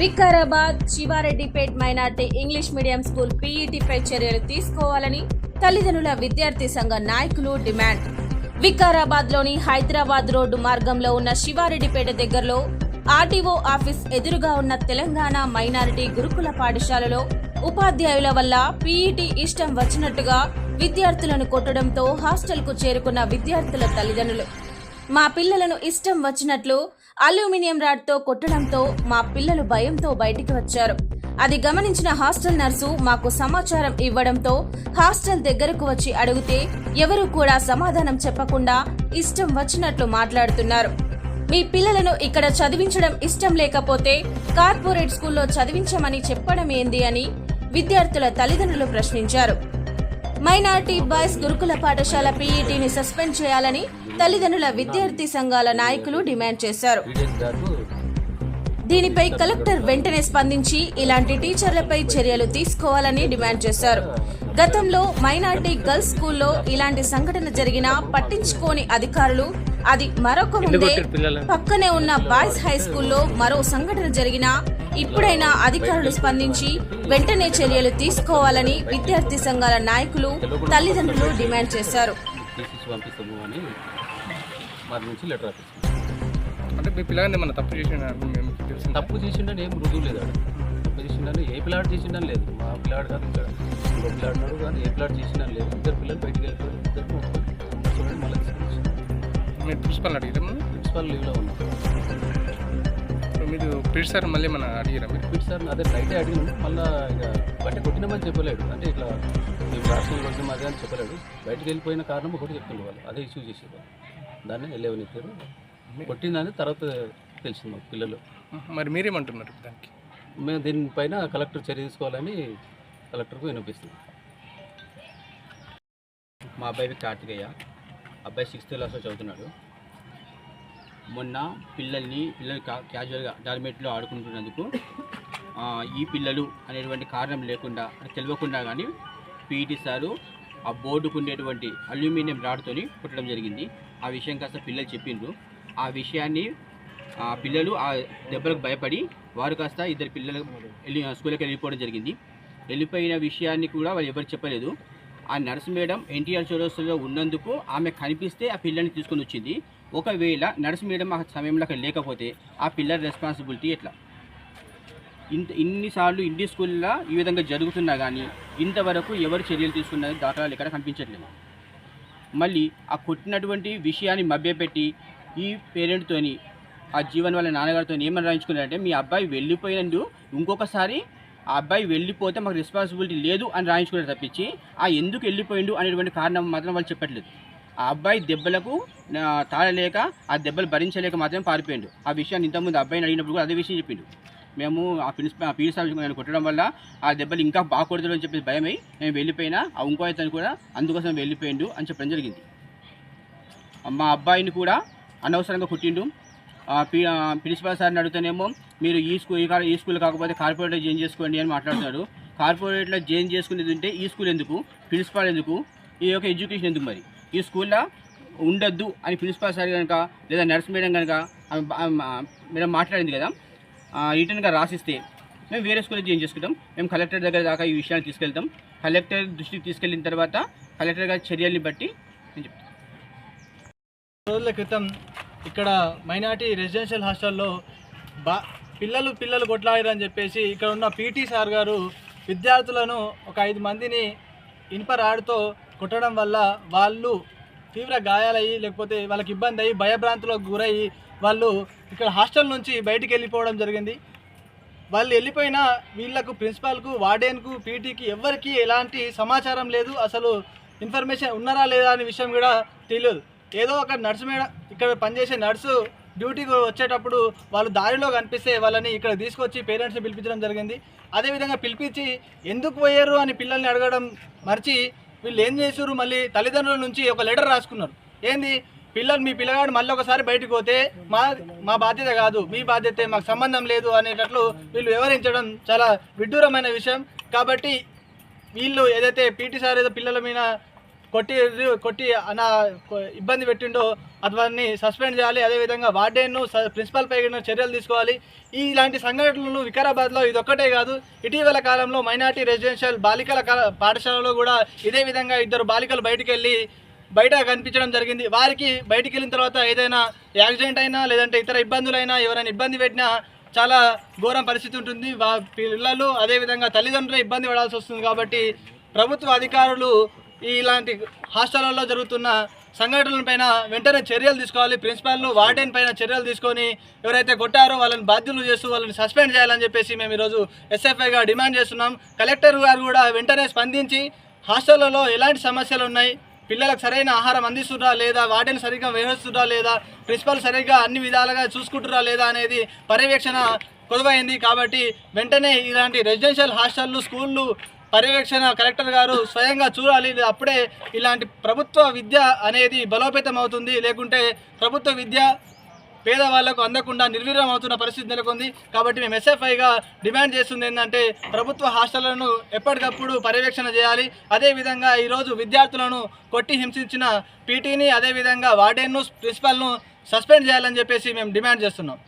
Vikarabad Shivareddypet minority English medium school పీఈటీపై చర్యలు తీసుకోవాలని తల్లిదండ్రుల విద్యార్థి సంఘ నాయకులు డిమాండ్. వికారాబాద్లోని హైదరాబాద్ రోడ్డు మార్గంలో ఉన్న శివారెడ్డిపేట దగ్గరలో ఆర్టీఓ ఆఫీస్ ఎదురుగా ఉన్న తెలంగాణ మైనారిటీ గురుకుల పాఠశాలలో ఉపాధ్యాయుల వల్ల పీఈటీ ఇష్టం వచ్చినట్టుగా విద్యార్థులను కొట్టడంతో హాస్టల్కు చేరుకున్న విద్యార్థుల తల్లిదండ్రులు. మా పిల్లలను ఇష్టం వచ్చినట్లు అల్యూమినియం రాడ్తో కొట్టడంతో మా పిల్లలు భయంతో బయటికి వచ్చారు. అది గమనించిన హాస్టల్ నర్సు మాకు సమాచారం ఇవ్వడంతో హాస్టల్ దగ్గరకు వచ్చి అడిగితే ఎవరూ కూడా సమాధానం చెప్పకుండా ఇష్టం వచ్చినట్లు మాట్లాడుతున్నారు. మీ పిల్లలను ఇక్కడ చదివించడం ఇష్టం లేకపోతే కార్పొరేట్ స్కూల్లో చదివించమని చెప్పడం ఏంది అని విద్యార్థుల తల్లిదండ్రులు ప్రశ్నించారు. మైనార్టీ బాయ్స్ గురుకుల పాఠశాల పీఈటీని సస్పెండ్ చేయాలని తల్లిదండ్రుల విద్యార్థి సంఘాల నాయకులు డిమాండ్ చేశారు. దీనిపై కలెక్టర్ వెంటనే స్పందించి ఇలాంటి టీచర్లపై చర్యలు తీసుకోవాలని డిమాండ్ చేశారు. గతంలో మైనార్టీ గర్ల్స్ స్కూల్లో ఇలాంటి సంఘటన జరిగినా పట్టించుకోని అధికారులు అది మరొక ముందే పక్కనే ఉన్న బాయ్స్ హై స్కూల్లో మరో సంఘటన జరిగినా ఇప్పుడైనా అధికారులు స్పందించి వెంటనే చర్యలు తీసుకోవాలని విద్యార్థి సంఘాల నాయకులు తల్లిదండ్రులు డిమాండ్ చేశారు. వారి నుంచి లెటర్ రాపిస్తాం అంటే మీ పిల్లగాని ఏమన్నా తప్పు చేసిన మేము తెలిసిందా తప్పు చేసిండని ఏం రుజువు లేదు ఆడ తప్పు చేసిండని ఏ పిల్లాడు చేసిండని లేదు మా పిల్లాడు కాదు ఇక్కడ ఇంకో పిల్లాడు ఉన్నాడు కానీ ఏ పిల్లాడు చేసిండని లేదు ఇద్దరు పిల్లలు బయటికి వెళ్ళిపోయారు ఇద్దరు చూడండి మళ్ళీ తీసుకొచ్చారు మీరు ప్రిన్సిపల్ అడిగిరా ప్రిన్సిపాల్ లీవ్లో ఉన్నారు మీరు ప్రిన్స్ సార్ మళ్ళీ మన అడిగిరా మీరు పిట్ సార్ అదే నైటే అడిగినాం మళ్ళీ ఇక బయట కొట్టినామని చెప్పలేడు అంటే ఇట్లా మేము రాష్ట్రంలో కొట్టినాం అదే అని చెప్పలేడు బయటికి వెళ్ళిపోయిన కారణం ఒకటి చెప్తుండే వాళ్ళు అదే ఇష్యూ చేసేవాళ్ళు దాన్ని వెళ్ళేవనిచ్చారు కొట్టిందని తర్వాత తెలిసింది మాకు పిల్లలు. మరి మీరేమంటున్నారు దానికి? మేము దీనిపైన కలెక్టర్ చర్య తీసుకోవాలని కలెక్టర్కు వినిపిస్తుంది మా అబ్బాయి కార్తికేయ అబ్బాయి సిక్స్త్ క్లాస్లో చదువుతున్నాడు. మొన్న పిల్లల్ని పిల్లలు క్యాజువల్గా డార్మేట్లో ఆడుకుంటున్నందుకు ఈ పిల్లలు అనేటువంటి కారణం లేకుండా తెలియకుండా కానీ పీఈటీ సారు ఆ బోర్డుకు ఉండేటువంటి అల్యూమినియం రాడ్తోని కుట్టడం జరిగింది. ఆ విషయం కాస్త పిల్లలు చెప్పిండ్రు. ఆ విషయాన్ని ఆ పిల్లలు ఆ దెబ్బలకు భయపడి వారు కాస్త ఇద్దరు పిల్లలు వెళ్ళి స్కూల్కి వెళ్ళిపోవడం జరిగింది. వెళ్ళిపోయిన విషయాన్ని కూడా వాళ్ళు ఎవరు చెప్పలేదు. ఆ నర్స్ మేడం ఎన్టీఆర్ చౌరస్తులో ఉన్నందుకు ఆమె కనిపిస్తే ఆ పిల్లని తీసుకొని వచ్చింది. ఒకవేళ నర్స్ మేడం ఆ సమయంలో అక్కడ లేకపోతే ఆ పిల్లల రెస్పాన్సిబిలిటీ ఎట్లా? ఇంత ఇన్నిసార్లు ఇండి స్కూల్లో ఈ విధంగా జరుగుతున్నా కానీ ఇంతవరకు ఎవరు చర్యలు తీసుకున్నది దాఖలాలు ఎక్కడ కనిపించట్లేదు. మళ్ళీ ఆ కొట్టినటువంటి విషయాన్ని మభ్యపెట్టి ఈ పేరెంట్తోని ఆ జీవన్ వాళ్ళ నాన్నగారితో ఏమని రాయించుకున్నారంటే మీ అబ్బాయి వెళ్ళిపోయినందు ఇంకొకసారి ఆ అబ్బాయి వెళ్ళిపోతే మాకు రెస్పాన్సిబిలిటీ లేదు అని రాయించుకున్నారు తప్పించి ఆ ఎందుకు వెళ్ళిపోయిండు? అనేటువంటి కారణం మాత్రం వాళ్ళు చెప్పట్లేదు. ఆ అబ్బాయి దెబ్బలకు తాళలేక ఆ దెబ్బలు భరించలేక మాత్రం పారిపోయిండు. ఆ విషయాన్ని ఇంతకుముందు అబ్బాయిని అడిగినప్పుడు కూడా అదే విషయం చెప్పిండు. మేము ఆ ప్రిన్సిపల్ ఆ పీడి సార్ నేను కొట్టడం వల్ల ఆ దెబ్బలు ఇంకా బాగకూడదు అని చెప్పేసి భయమై మేము వెళ్ళిపోయినా ఆ ఇంకో అతను కూడా అందుకోసం వెళ్ళిపోయిండు అని చెప్పడం జరిగింది. మా అబ్బాయిని కూడా అనవసరంగా కుట్టిండు. ప్రిన్సిపల్ ప్రిన్సిపాల్ సార్ని అడుగుతానేమో మీరు ఈ స్కూల్ ఈ ఈ స్కూల్ కాకపోతే కార్పొరేట్లో జాయిన్ చేసుకోండి అని మాట్లాడుతున్నారు కార్పొరేట్లో జాయిన్ చేసుకునేది ఉంటే ఈ స్కూల్ ఎందుకు? ప్రిన్సిపాల్ ఎందుకు? ఈ యొక్క ఎడ్యుకేషన్ ఎందుకు మరి? ఈ స్కూల్లో ఉండొద్దు అని ప్రిన్సిపాల్ సార్ కనుక లేదా నర్స్ మేడం కనుక మేడం మాట్లాడింది కదా రిటర్న్గా రాసిస్తే మేము వేరే స్కూల్లో చేంజ్ చేసుకుంటాం. మేము కలెక్టర్ దగ్గర దాకా ఈ విషయాన్ని తీసుకెళ్తాం. కలెక్టర్ దృష్టికి తీసుకెళ్ళిన తర్వాత కలెక్టర్ గారి చర్యల్ని బట్టి నేను చెప్తాను రోజుల క్రితం ఇక్కడ మైనార్టీ రెసిడెన్షియల్ హాస్టల్లో బా పిల్లలు పిల్లలు కొట్లాడారని అని చెప్పేసి ఇక్కడ ఉన్న పీటీ సార్ గారు విద్యార్థులను ఒక ఐదు మందిని ఇనుప రాడుతో కొట్టడం వల్ల వాళ్ళు తీవ్ర గాయాలయ్యి లేకపోతే వాళ్ళకి ఇబ్బంది అయ్యి భయభ్రాంతులకు గురయ్యి వాళ్ళు ఇక్కడ హాస్టల్ నుంచి బయటికి వెళ్ళిపోవడం జరిగింది. వాళ్ళు వెళ్ళిపోయినా వీళ్ళకు ప్రిన్సిపాల్కు వార్డెన్కు పీటీకి ఎవరికి ఎలాంటి సమాచారం లేదు. అసలు ఇన్ఫర్మేషన్ ఉన్నారా లేదా అనే విషయం కూడా తెలియదు. ఏదో ఒక నర్సు మేడం ఇక్కడ పనిచేసే నర్సు డ్యూటీకి వచ్చేటప్పుడు వాళ్ళు దారిలో కనిపిస్తే వాళ్ళని ఇక్కడ తీసుకొచ్చి పేరెంట్స్ని పిలిపించడం జరిగింది. అదేవిధంగా పిలిపించి ఎందుకు పోయారు అని పిల్లల్ని అడగడం మర్చి వీళ్ళు ఏం చేశారు? మళ్ళీ తల్లిదండ్రుల నుంచి ఒక లెటర్ రాసుకున్నారు. ఏంది? పిల్లలు మీ పిల్లగాడు మళ్ళీ ఒకసారి బయటకు పోతే మా మా బాధ్యత కాదు మీ బాధ్యత మాకు సంబంధం లేదు అనేటట్లు వీళ్ళు వివరించడం చాలా విడ్డూరమైన విషయం. కాబట్టి వీళ్ళు ఏదైతే పీటీ సార్ ఏదో పిల్లల మీద కొట్టి కొట్టి అనా ఇబ్బంది పెట్టిండో అతన్ని సస్పెండ్ చేయాలి. అదేవిధంగా వార్డెన్ను స- ప్రిన్సిపల్ పై చర్యలు తీసుకోవాలి. ఈ ఇలాంటి సంఘటనలు వికారాబాద్లో ఇది ఒక్కటే కాదు. ఇటీవల కాలంలో మైనార్టీ రెసిడెన్షియల్ బాలికల పాఠశాలలో కూడా ఇదే విధంగా ఇద్దరు బాలికలు బయటికి వెళ్ళి బయట కనిపించడం జరిగింది. వారికి బయటికి వెళ్ళిన తర్వాత ఏదైనా యాక్సిడెంట్ అయినా లేదంటే ఇతర ఇబ్బందులైనా ఎవరైనా ఇబ్బంది పెట్టినా చాలా ఘోరం పరిస్థితి ఉంటుంది. వా పిల్లలు అదేవిధంగా తల్లిదండ్రులు ఇబ్బంది పడాల్సి వస్తుంది కాబట్టి ప్రభుత్వ అధికారులు ఈ ఇలాంటి హాస్టళ్ళలో జరుగుతున్న సంఘటనలపైన వెంటనే చర్యలు తీసుకోవాలి. ప్రిన్సిపాల్ వార్డెన్ పైన చర్యలు తీసుకొని ఎవరైతే కొట్టారో వాళ్ళని బాధ్యులు చేస్తూ వాళ్ళని సస్పెండ్ చేయాలని చెప్పేసి మేము ఈరోజు ఎస్ఎఫ్ఐగా డిమాండ్ చేస్తున్నాం. కలెక్టర్ గారు కూడా వెంటనే స్పందించి హాస్టళ్ళలో ఎలాంటి సమస్యలు ఉన్నాయి పిల్లలకు సరైన ఆహారం అందిస్తున్నా లేదా వాటిని సరిగ్గా వ్యవహరిస్తున్నా లేదా ప్రిన్సిపల్ సరిగ్గా అన్ని విధాలుగా చూసుకుంటురా లేదా అనేది పర్యవేక్షణ కొలువైంది కాబట్టి వెంటనే ఇలాంటి రెసిడెన్షియల్ హాస్టళ్ళు స్కూళ్ళు పర్యవేక్షణ కలెక్టర్ గారు స్వయంగా చూడాలి. అప్పుడే ఇలాంటి ప్రభుత్వ విద్య అనేది బలోపేతం అవుతుంది లేకుంటే ప్రభుత్వ విద్య పేదవాళ్ళకు అందకుండా నిర్వీర్యం అవుతున్న పరిస్థితి నెలకొంది. కాబట్టి మేము ఎస్ఎఫ్ఐగా డిమాండ్ చేస్తుంది ఏంటంటే ప్రభుత్వ హాస్టళ్ళను ఎప్పటికప్పుడు పర్యవేక్షణ చేయాలి. అదేవిధంగా ఈరోజు విద్యార్థులను కొట్టి హింసించిన పీటీని అదేవిధంగా వార్డెన్ను ప్రిన్సిపల్ను సస్పెండ్ చేయాలని చెప్పేసి మేము డిమాండ్ చేస్తున్నాం.